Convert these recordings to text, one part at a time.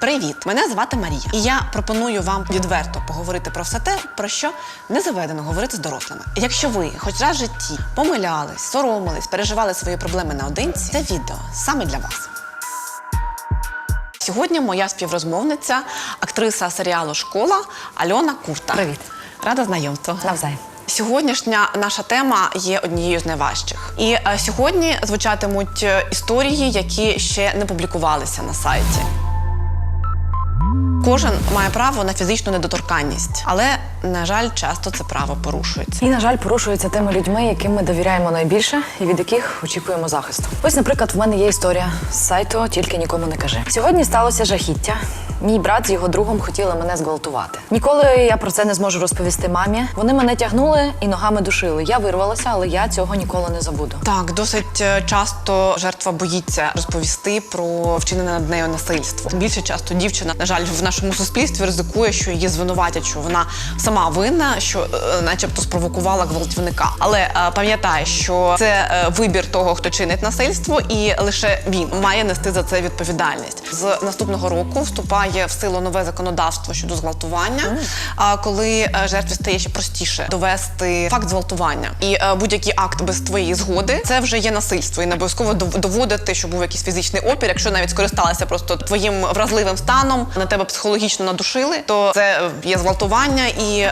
Привіт! Мене звати Марія, і я пропоную вам відверто поговорити про все те, про що не заведено говорити з дорослими. Якщо ви хоч раз в житті помилялись, соромились, переживали свої проблеми наодинці, це відео саме для вас. Сьогодні моя співрозмовниця, актриса серіалу Школа Альона Курта. Привіт. Рада знайомству. Навзаєм. Сьогоднішня наша тема є однією з найважчих. І е, сьогодні звучатимуть е, історії, які ще не публікувалися на сайті. Кожен має право на фізичну недоторканність, але, на жаль, часто це право порушується. І, на жаль, порушується тими людьми, яким ми довіряємо найбільше і від яких очікуємо захисту. Ось, наприклад, в мене є історія з сайту Тільки нікому не кажи. Сьогодні сталося жахіття. Мій брат з його другом хотіли мене зґвалтувати. Ніколи я про це не зможу розповісти мамі. Вони мене тягнули і ногами душили. Я вирвалася, але я цього ніколи не забуду. Так, досить е, часто жертва боїться розповісти про вчинене над нею насильство. Більше часто дівчина, на жаль, в нашому суспільстві ризикує, що її звинуватять, що вона сама винна, що е, начебто спровокувала гвалтівника. Але е, пам'ятай, що це е, вибір того, хто чинить насильство, і лише він має нести за це відповідальність. З наступного року вступає в силу нове законодавство щодо зґвалтування. А коли е, жертві стає ще простіше довести факт зґвалтування, і е, будь-який акт без твоєї згоди це вже є насильство, і не обов'язково доводити, що був якийсь фізичний опір. Якщо навіть скористалися просто твоїм вразливим станом, на тебе психологічно надушили, то це е, є зґвалтування, і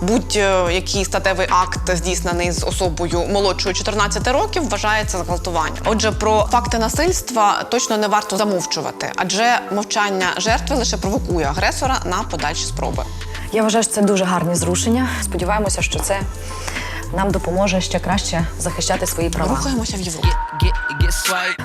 будь-який статевий акт здійснений з особою молодшою 14 років, вважається зґвалтуванням. Отже, про факти насильства точно не варто замовчувати, адже мовчання жертви лише провокує агресора на подальші спроби. Я вважаю, що це дуже гарні зрушення. Сподіваємося, що це нам допоможе ще краще захищати свої права. Рухаємося в Європу.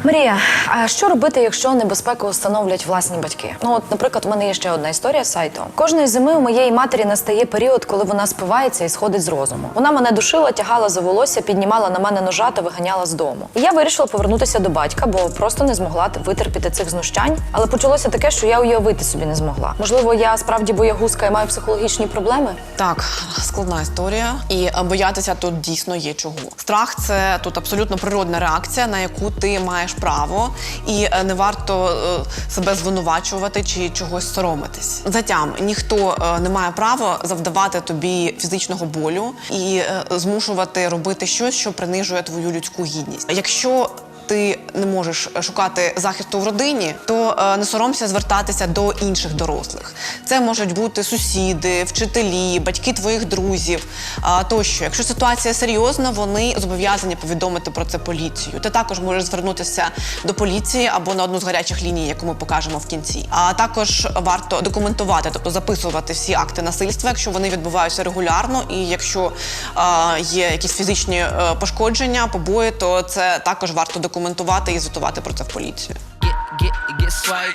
Марія, а що робити, якщо небезпеку встановлять власні батьки? Ну, от, наприклад, у мене є ще одна історія з сайту. Кожної зими у моєї матері настає період, коли вона спивається і сходить з розуму. Вона мене душила, тягала за волосся, піднімала на мене ножа та виганяла з дому. І я вирішила повернутися до батька, бо просто не змогла витерпіти цих знущань. Але почалося таке, що я уявити собі не змогла. Можливо, я справді боягузка і маю психологічні проблеми. Так, складна історія, і е, боятися тут дійсно є чого. Страх це тут абсолютно природна реакція, на яку ти маєш право, і е, не варто е, себе звинувачувати чи чогось соромитись. Затям ніхто е, не має права завдавати тобі фізичного болю і змушувати робити щось, що принижує твою людську гідність. Якщо ти не можеш шукати захисту в родині, то е, не соромся звертатися до інших дорослих. Це можуть бути сусіди, вчителі, батьки твоїх друзів тощо. Якщо ситуація серйозна, вони зобов'язані повідомити про це поліцію. Ти також можеш звернутися до поліції або на одну з гарячих ліній, яку ми покажемо в кінці. А також варто документувати, тобто записувати всі акти насильства, якщо вони відбуваються регулярно, і якщо є якісь фізичні е, пошкодження, побої, то це також варто документувати і звітувати про це в поліцію.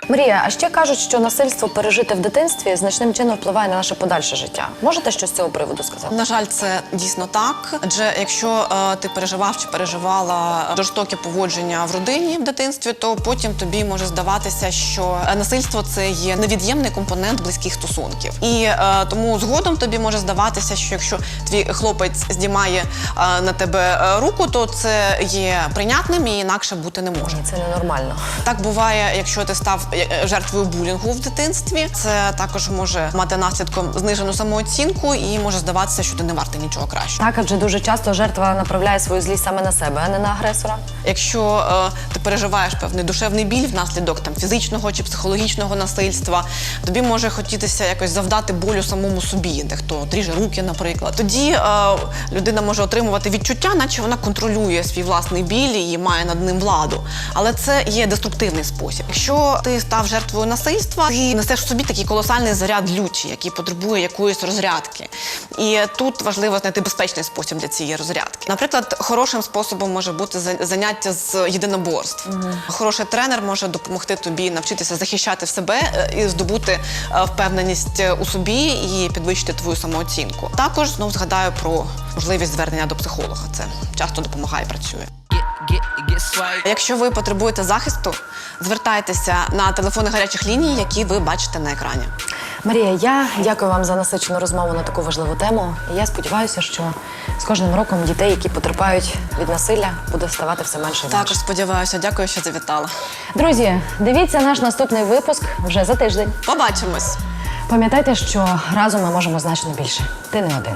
Марія, а ще кажуть, що насильство пережите в дитинстві значним чином впливає на наше подальше життя. Можете щось з цього приводу сказати? На жаль, це дійсно так. Адже якщо е, ти переживав чи переживала жорстоке поводження в родині в дитинстві, то потім тобі може здаватися, що е, насильство це є невід'ємний компонент близьких стосунків. І е, тому згодом тобі може здаватися, що якщо твій хлопець здіймає е, на тебе е, руку, то це є прийнятним і інакше бути не може. Це ненормально. Так буває, якщо ти став е, е, жертвою булінгу в дитинстві. Це також може мати наслідком знижену самооцінку і може здаватися, що ти не вартий нічого кращого. Так, адже дуже часто жертва направляє свою злість саме на себе, а не на агресора. Якщо е, ти переживаєш певний душевний біль внаслідок там фізичного чи психологічного насильства, тобі може хотітися якось завдати болю самому собі, дехто ріже руки, наприклад. Тоді е, людина може отримувати відчуття, наче вона контролює свій власний біль і має над ним владу. Але це є деструктивний спосіб. Якщо ти став жертвою насильства, ти несеш в собі такий колосальний заряд люті, який потребує якоїсь розрядки. І тут важливо знайти безпечний спосіб для цієї розрядки. Наприклад, хорошим способом може бути заняття з єдиноборств. Хороший тренер може допомогти тобі навчитися захищати себе е, і здобути е, впевненість е, у собі і підвищити твою самооцінку. Також знов згадаю про можливість звернення до психолога. Це часто допомагає працює. Якщо ви потребуєте захисту, звертайтеся на телефони гарячих ліній, які ви бачите на екрані. Марія, я дякую вам за насичену розмову на таку важливу тему. І я сподіваюся, що з кожним роком дітей, які потерпають від насилля, буде ставати все менше і менше. Також сподіваюся, дякую, що завітала. Друзі, дивіться наш наступний випуск вже за тиждень. Побачимось. Пам'ятайте, що разом ми можемо значно більше. Ти не один.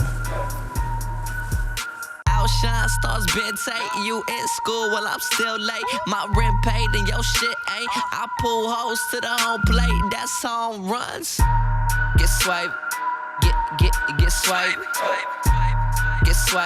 Outshine stars been take you in school while I'm still late. My rent paid and your shit ain't. I pull hoes to the home plate. That's home runs. Get swiped. Get get get swiped. Get swiped.